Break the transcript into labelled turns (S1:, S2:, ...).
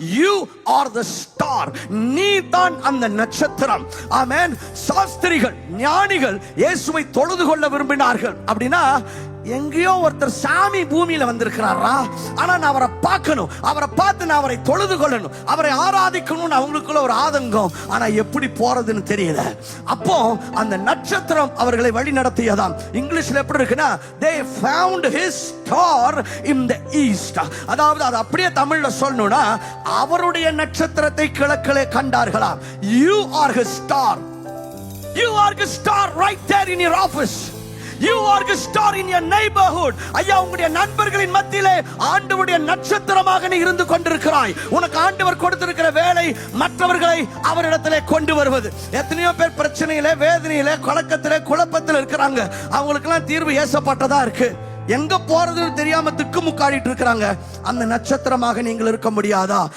S1: You are the star நீ தான் அந்த நட்சத்திரம். ஆமேன் சாஸ்திரிகள் ஞானிகள் இயேசுவை தொழுது கொள்ள விரும்பினார்கள். அப்படின்னா எங்கேயோ ஒருத்தர் சாமி பூமியில வந்திருக்கிறாரா? ஆனா நான் அவரை பார்க்கணும். அவரை பார்த்து நான் அவரை தொழுது கொள்ளணும். அவரை ஆராதிக்கணும்னு அவங்களுக்குள்ள ஒரு ஆதங்கம். ஆனா எப்படி போறதுன்னு தெரியல. அப்போ அந்த நட்சத்திரம் அவர்களை வழி நடத்தியதாம். இங்கிலீஷ்ல எப்படி இருக்குன்னா they found his star in the east அதாவது அது அப்படியே தமிழ்ல சொல்லணும்னா அவருடைய நட்சத்திரத்தை கிழக்கிலே கண்டார்களாம். You are his star you are his star right there in your office you are the star in your neighbourhood ஐயா உங்களுடைய நண்பர்களின் மத்தியிலே ஆண்டவருடைய நட்சத்திரமாக நீ இருந்து கொண்டிருக்கிறாய். உனக்கு ஆண்டவர் கொடுத்திருக்கிற வேலை மற்றவர்களை அவரிடத்திலே கொண்டு வருவது. எத்தனையோ பேர் பிரச்சனையில வேதனையில கலக்கத்திலே குழப்பத்தில் இருக்கிறாங்க. அவங்களுக்கெல்லாம் தீர்வு ஏசப்பட்டதா இருக்கு. எங்க போறதுன்னு தெரியாம திக்குமுக்காடிட்டு இருக்கிறாங்க. அந்த நட்சத்திரமாக நீங்கள் இருக்க முடியாதா?